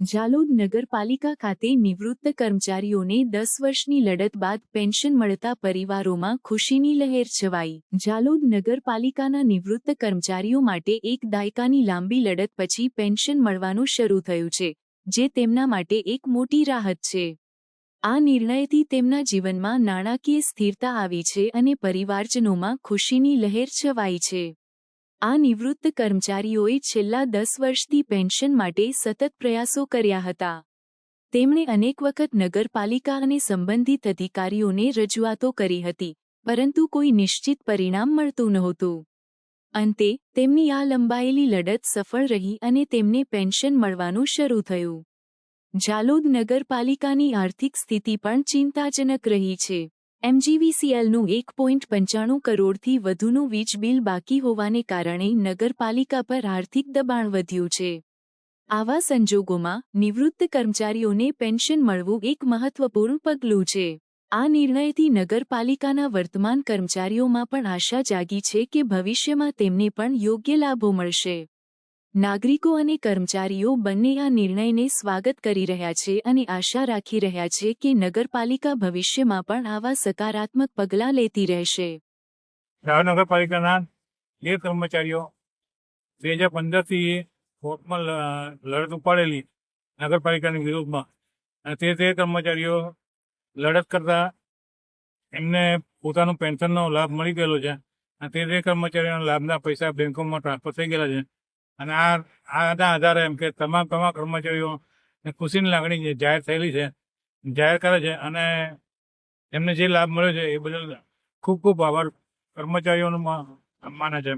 ઝાલોદ નગરપાલિકા ખાતે નિવૃત્ત કર્મચારીઓને દસ વર્ષની લડત બાદ પેન્શન મળતા પરિવારોમાં ખુશીની લહેર છવાઈ. ઝાલોદ નગરપાલિકાના નિવૃત્ત કર્મચારીઓ માટે એક દાયકાની લાંબી લડત પછી પેન્શન મળવાનું શરૂ થયું છે, જે તેમના માટે એક મોટી રાહત છે. આ નિર્ણયથી તેમના જીવનમાં નાણાકીય સ્થિરતા આવી છે અને પરિવારજનોમાં ખુશીની લહેર છવાઈ છે. આ નિવૃત્ત કર્મચારીઓએ છેલ્લા દસ વર્ષથી પેન્શન માટે સતત પ્રયાસો કર્યા હતા. તેમણે અનેક વખત નગરપાલિકા અને સંબંધિત અધિકારીઓને રજૂઆતો કરી હતી, પરંતુ કોઈ નિશ્ચિત પરિણામ મળતું નહોતું. અંતે, તેમની આ લંબાયેલી લડત સફળ રહી અને તેમને પેન્શન મળવાનું શરૂ થયું. ઝાલોદ નગરપાલિકાની આર્થિક સ્થિતિ પણ ચિંતાજનક રહી છે. એમજીવીસીએલનું એક પોઈન્ટ પંચાણું કરોડથી વધુનું વીજ બિલ બાકી હોવાને કારણે નગરપાલિકા પર આર્થિક દબાણ વધ્યું છે. આવા સંજોગોમાં નિવૃત્ત કર્મચારીઓને પેન્શન મળવું એક મહત્વપૂર્ણ પગલું છે. આ નિર્ણયથી નગરપાલિકાના વર્તમાન કર્મચારીઓમાં પણ આશા જાગી છે કે ભવિષ્યમાં તેમને પણ યોગ્ય લાભો મળશે. નાગરિકો અને કર્મચારીઓ બંને આ નિર્ણયને સ્વાગત કરી રહ્યા છે અને આશા રાખી રહ્યા છે કે નગરપાલિકા ભવિષ્યમાં પણ આવા સકારાત્મક પગલાં લેતી રહેશે. નગરપાલિકાના બે કર્મચારીઓ બે હજાર પંદરથી કોર્ટમાં લડત ઉપાડેલી નગરપાલિકાની વિરોધમાં તે તે કર્મચારીઓ લડત કરતા એમને પોતાનું પેન્શનનો લાભ મળી ગયેલો છે. અને તે તે કર્મચારીઓના લાભના પૈસા બેંકોમાં ટ્રાન્સફર થઈ ગયેલા છે. અને આ આના આધારે એમ કે તમામ તમામ કર્મચારીઓ ખુશીની લાગણી જે જાહેર થયેલી છે, જાહેર કરે છે અને એમને જે લાભ મળ્યો છે એ બદલ ખૂબ ખૂબ આભાર. કર્મચારીઓનું માને છે